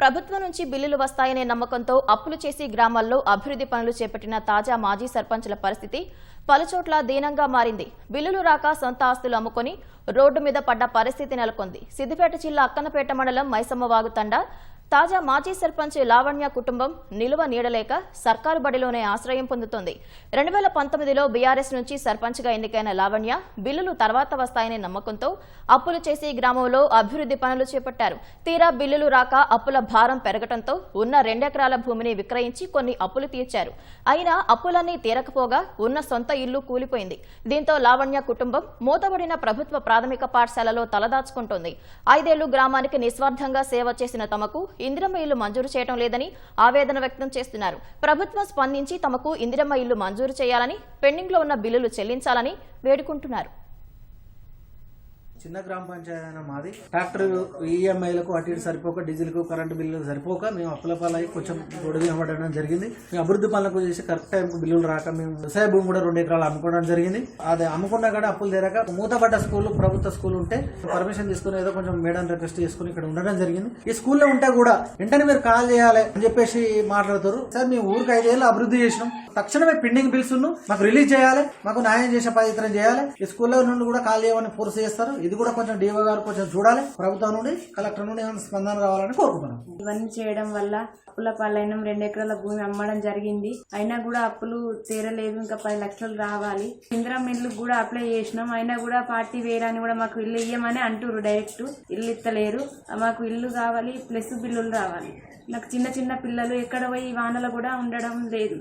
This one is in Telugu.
ప్రభుత్వం నుంచి బిల్లులు వస్తాయనే నమ్మకంతో అప్పులు చేసి గ్రామాల్లో అభివృద్ధి పనులు చేపట్టిన తాజా మాజీ సర్పంచుల పరిస్థితి పలుచోట్ల దీనంగా మారింది. బిల్లులు రాక సొంత ఆస్తులు అమ్ముకొని రోడ్డు మీద పడ్డ పరిస్థితి నెలకొంది. సిద్దిపేట జిల్లా అక్కనపేట మండలం మైసమ్మవాగు తండా తాజా మాజీ సర్పంచ్ లావణ్య కుటుంబం నిలువ నీడలేక సర్కారు బడిలోనే ఆశ్రయం పొందుతోంది. రెండు వేల పంతొమ్మిదిలో బీఆర్ఎస్ నుంచి సర్పంచ్గా ఎన్నికైన లావణ్య బిల్లులు తర్వాత వస్తాయనే నమ్మకంతో అప్పులు చేసి గ్రామంలో అభివృద్ధి పనులు చేపట్టారు. తీరా బిల్లులు రాక అప్పుల భారం పెరగడంతో ఉన్న రెండెకరాల భూమిని విక్రయించి కొన్ని అప్పులు తీర్చారు. అయినా అప్పులన్నీ తీరకపోగా ఉన్న సొంత ఇల్లు కూలిపోయింది. దీంతో లావణ్య కుటుంబం మూతబడిన ప్రభుత్వ ప్రాథమిక పాఠశాలలో తలదాచుకుంటోంది. ఐదేళ్ళు గ్రామానికి నిస్వార్థంగా సేవ చేసిన తమకు ఇందిరమ్మ ఇల్లు మంజూరు చేయడం లేదని ఆవేదన వ్యక్తం చేస్తున్నారు. ప్రభుత్వం స్పందించి తమకు ఇందిరమ్మ ఇల్లు మంజూరు చేయాలని పెండింగ్లో ఉన్న బిల్లులు చెల్లించాలని వేడుకుంటున్నారు. చిన్న గ్రామ పంచాయతీ అయినా మాది. ట్రాక్టర్ ఈఎంఐలకు అటు ఇటు సరిపోక డీజిల్కు కరెంటు బిల్లు సరిపోక మేము అప్పులపాలై కొంచెం గొడవ పడడం జరిగింది. మేము అభివృద్ధి పనులకు చేసి కరెక్ట్ టైంకు బిల్లులు రాక మేము వ్యవసాయ భూమి కూడా రెండు ఎకరాలు అమ్ముకోవడం జరిగింది. అది అమ్ముకున్నా కూడా అప్పులు తీరాక మూతపడ్డ స్కూల్ ప్రభుత్వ స్కూల్ ఉంటే పర్మిషన్ తీసుకుని ఏదో కొంచెం మేడం రిక్వెస్ట్ చేసుకుని ఇక్కడ ఉండడం జరిగింది. ఈ స్కూల్లో ఉంటే కూడా వెంటనే మీరు కాల్ చేయాలి అని చెప్పేసి మాట్లాడుతారు. సార్ మేము ఊరికి ఐదేళ్ళు అభివృద్ధి చేసినాం. తక్షణమే పెండింగ్ బిల్స్ మాకు రిలీజ్ చేయాలి మాకు న్యాయం చేసే పవిత్రం చేయాలి. ఈ స్కూల్లో నుండి కూడా కాల్ చేయమని ఫోర్స్ చేస్తారు. ఇది కూడా కొంచెం డిఓ గారు కొంచెం చూడాలి. ప్రభుత్వం నుండి కలెక్టర్ నుండి ఏమైనా స్పందన రావాలని కోరుకుంటున్నాం. ఇవన్నీ చేయడం వల్ల అప్పుల పాలైన రెండు ఎకరాల భూమి అమ్మడం జరిగింది. అయినా కూడా అప్పులు తీరలేదు ఇంకా పది లక్షలు రావాలి. ఇందిరా ఇల్లు కూడా అప్లై చేసినాం. అయినా కూడా పార్టీ వేరని కూడా మాకు ఇల్లు ఇయ్యమని అంటుర్రు డైరెక్ట్. ఇల్లు ఇస్తలేరు మాకు ఇల్లు కావాలి ప్లస్ బిల్లులు రావాలి. నాకు చిన్న చిన్న పిల్లలు ఎక్కడ పోయి వానలు కూడా ఉండడం లేదు.